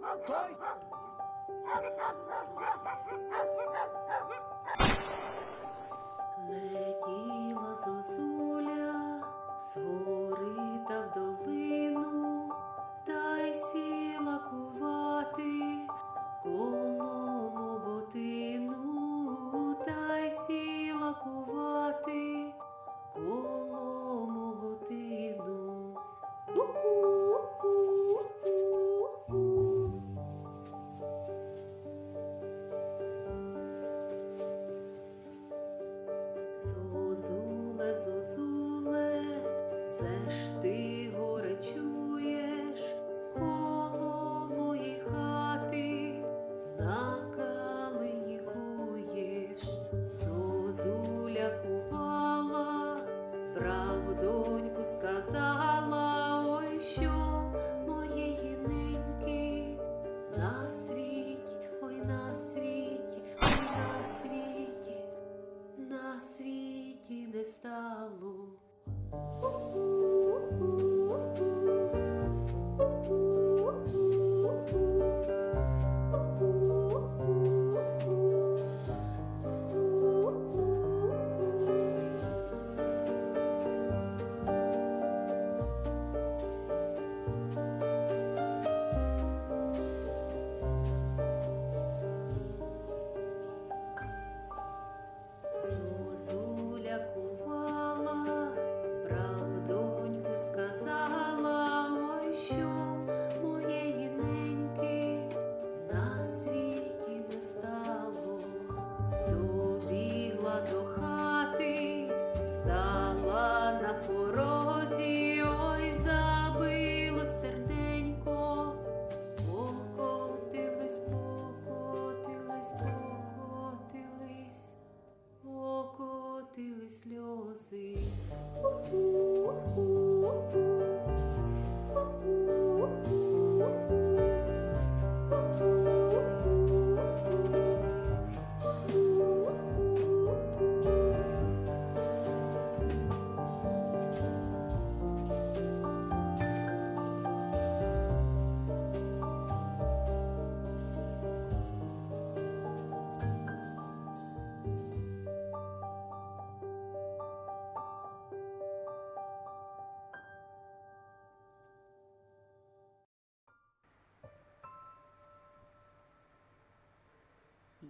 Toy. Це ж ти горе чуєш коло моїй хати, на калині куєш, зозуля кувала, правдоньку сказала,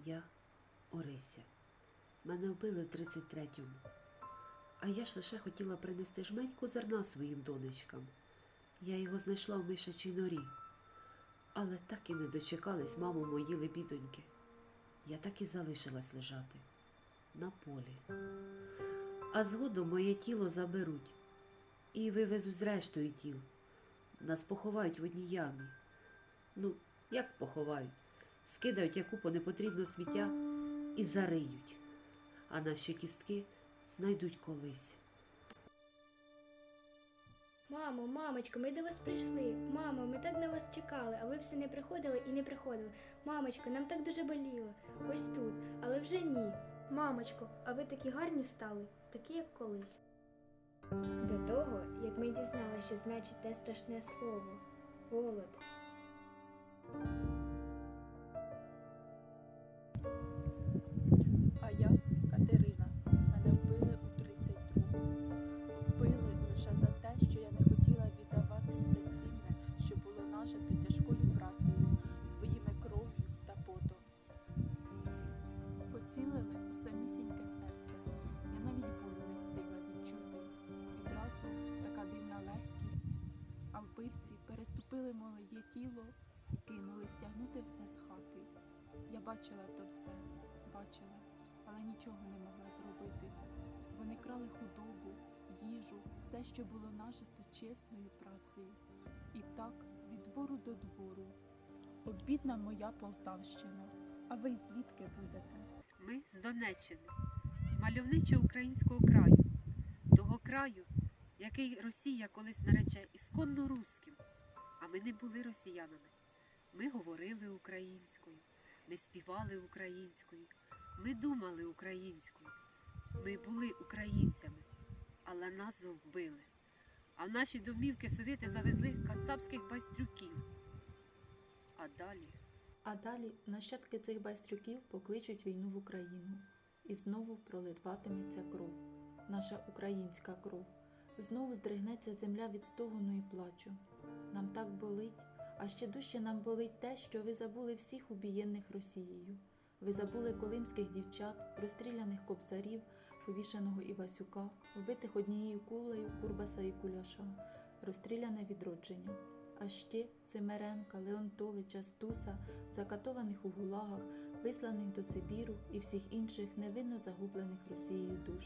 Я Орися. Мене вбили в 33-му. А я ж лише хотіла принести жменьку зерна своїм донечкам. Я його знайшла в мишачій норі. Але так і не дочекались, мамо, мої лебідоньки. Я так і залишилась лежати на полі. А згодом моє тіло заберуть і вивезуть з рештою тіл. Нас поховають в одній ямі. Ну, як поховають? Скидають яку по непотрібне сміття і зариють, а наші кістки знайдуть колись. Мамо, мамочко, ми до вас прийшли. Мамо, ми так на вас чекали, а ви все не приходили і не приходили. Мамочко, нам так дуже боліло. Ось тут, але вже ні. Мамочко, а ви такі гарні стали, такі як колись. До того, як ми дізналися, що значить те страшне слово голод. Вбивці переступили моє тіло і кинули стягнути все з хати. Я бачила то все, бачила, але нічого не могла зробити. Вони крали худобу, їжу, все, що було нажито чесною працею. І так від двору до двору. Обідна моя Полтавщина. А ви звідки будете? Ми з Донеччини, з мальовничого українського краю, того краю, який Росія колись нарече ісконно руським. А ми не були росіянами. Ми говорили українською, ми співали українською, ми думали українською. Ми були українцями, але нас вбили. А в наші домівки совєти завезли кацапських байстрюків. А далі А далі нащадки цих байстрюків покличуть війну в Україну. І знову проливатиметься кров, наша українська кров. Знову здригнеться земля від стогону і плачу. Нам так болить, а ще дужче нам болить те, що ви забули всіх убієнних Росією. Ви забули колимських дівчат, розстріляних кобзарів, повішеного Івасюка, вбитих однією кулею Курбаса і Куляша, розстріляне відродження. А ще Цимеренка, Леонтовича, Стуса, закатованих у гулагах, висланих до Сибіру і всіх інших невинно загублених Росією душ.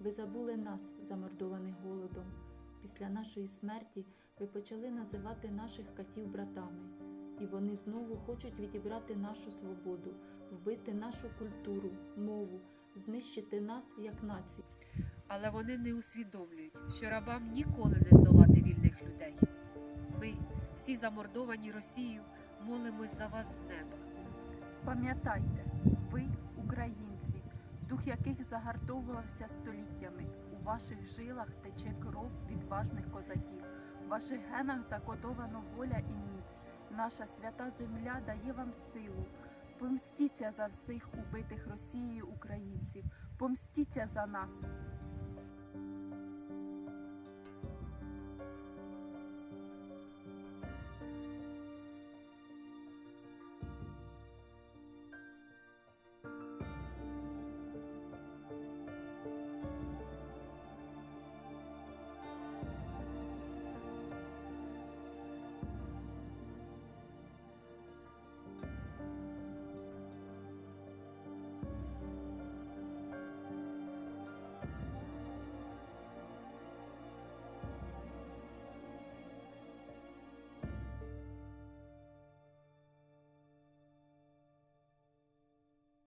Ви забули нас, замордованих голодом. Після нашої смерті ви почали називати наших катів братами, і вони знову хочуть відібрати нашу свободу, вбити нашу культуру, мову, знищити нас як націю. Але вони не усвідомлюють, що рабам ніколи не здолати вільних людей. Ми, всі замордовані Росією, молимось за вас з неба. Пам'ятайте, ви українці, дух яких загартовувався століттями. У ваших жилах тече кров відважних козаків. В ваших генах закодовано воля і міць. Наша свята земля дає вам силу. Помстіться за всіх убитих Росією українців, помстіться за нас.